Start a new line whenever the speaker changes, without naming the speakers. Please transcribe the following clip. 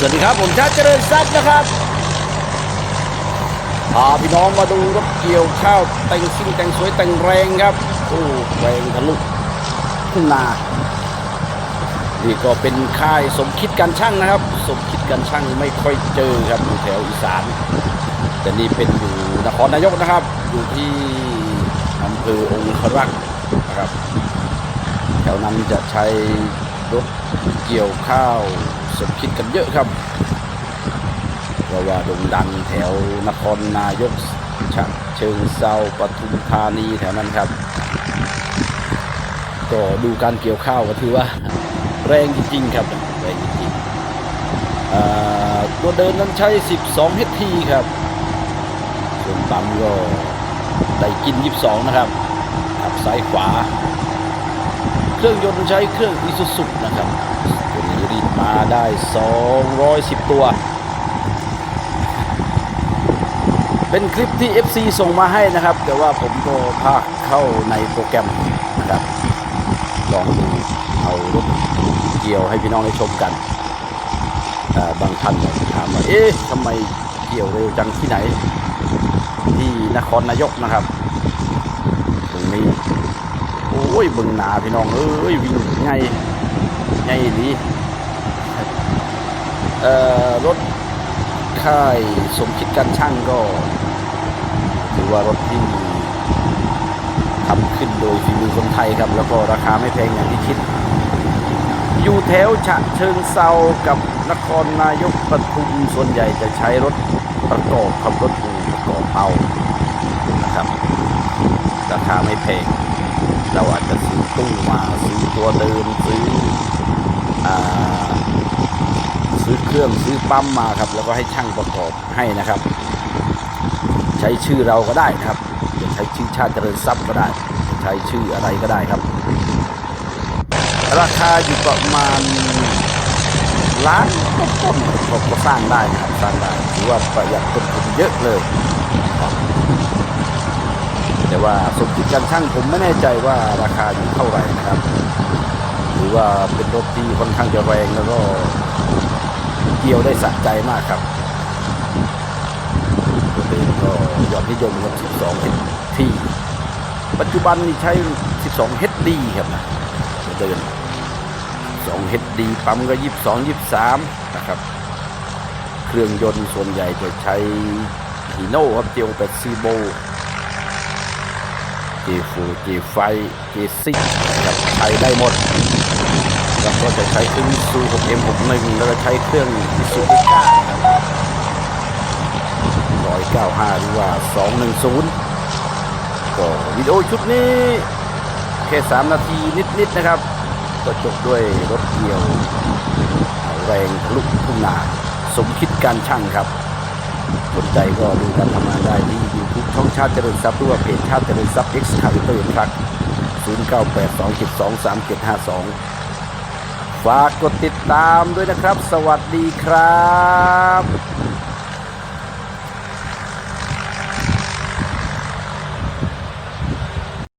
สวัสดีครับ ผมชาติเจริญทรัพย์นะครับพาพี่น้องมาดูรถเกี่ยวข้าวแต่งซิ่งแต่งสวยแต่งแรงครับโอ้แรงทะลุทุ่งนานี่ก็เป็นค่ายสมคิดการช่างนะครับ สมคิดการช่างไม่ค่อยเจอครับอยู่แถวอีสาน แต่นี่เป็นอยู่นครนายกนะครับ อยู่ที่อำเภอองครักษ์นะครับแถวนั้นจะใช้ รถเกี่ยวข้าวสมคิดกันเยอะครับเพราะว่าโด่งดังแถวนครนายกฉะเชิงเซาปทุมธานีแถวนั้นครับก็ดูการเกี่ยวข้าวก็ถือว่า แรงจริงๆครับแรงจริงๆตัวเดินนั้นใช้ 12 HT ครับส่วนปั๊มก็ได้กิน 22 นะครับขับซ้ายขวา เครื่องยนต์ใช้เครื่องอิซูซุนะครับตัวนี้รีดมาได้ 210 ตัว เป็นคลิปที่ FC ส่งมาให้นะครับ แต่ว่าผมก็พาเข้าในโปรแกรมนะครับ ลองดูเอารถเกี่ยวให้พี่น้องได้ชมกัน บางท่านถามว่า เอ๊ะทำไมเกี่ยวเร็วจังที่ไหน ที่นครนายกนะครับ ตรงนี้ อ้ยบึงหนาพี่น้องเอ้ยวิ่งไงไงดีเอ่อรถค่ายสมคิดการช่างก็ถือว่ารถที่ทำขึ้นโดยฝีมือคนไทยครับ แล้วก็ราคาไม่แพงอย่างที่คิด อยู่แถวฉะเชิงเซากับนครนายกปทุมส่วนใหญ่จะใช้รถประกอบขับรถอู่ประกอบเอานะครับ ราคาไม่แพง เราอาจจะซื้อตู้มาซื้อตัวเดินซื้ออซื้อเครื่องซื้อปั๊มมาครับ แล้วก็ให้ช่างประกอบให้นะครับ ใช้ชื่อเราก็ได้นะครับจะใช้ชื่อชาติเจริญทรัพย์ก็ได้ ใช้ชื่ออะไรก็ได้ครับ ราคาอยู่ประมาณล้านต้นๆก็สร้างได้นะครับสร้างได้ถือว่าประหยัดต้นทุนเยอะเลย แต่ว่าสมคิดการช่างผมไม่แน่ใจว่าราคาอยู่เท่าไหร่นะครับหรือว่าเป็นรถที่ค่อนข้างจะแรงแล้วก็เกี่ยวได้สะใจมากครับตัวเองก็ยอดนิยมกับ12 HT ปัจจุบันนี่ใช้ 12 HD ครับนะเดิน2 HD ปั๊มก็ 22 23 นะครับ เครื่องยนต์ส่วนใหญ่จะใช้ฮีโน่ครับเจียวเป็ดซีโบ G4 G5 G6 นะครับใช้ได้หมดแล้วก็จะใช้เครื่องซู 6M61 แล้วก็ใช้เครื่องซูบิก้า195หรือว่า210ก็วิดีโอชุดนี้แค่3นาทีนิดๆนะครับ ก็จบด้วยรถเกี่ยว แรงลุทุ่งนาสมคิดการช่างครับ สนใจก็ดูการทำงานได้ที่ยูทูบช่องชาติเจริญทรัพย์หรือว่าเพจชาติเจริญทรัพย์ X คาริเตอร์ครับ0982723752 ฝากกดติดตามด้วยนะครับ สวัสดีครับ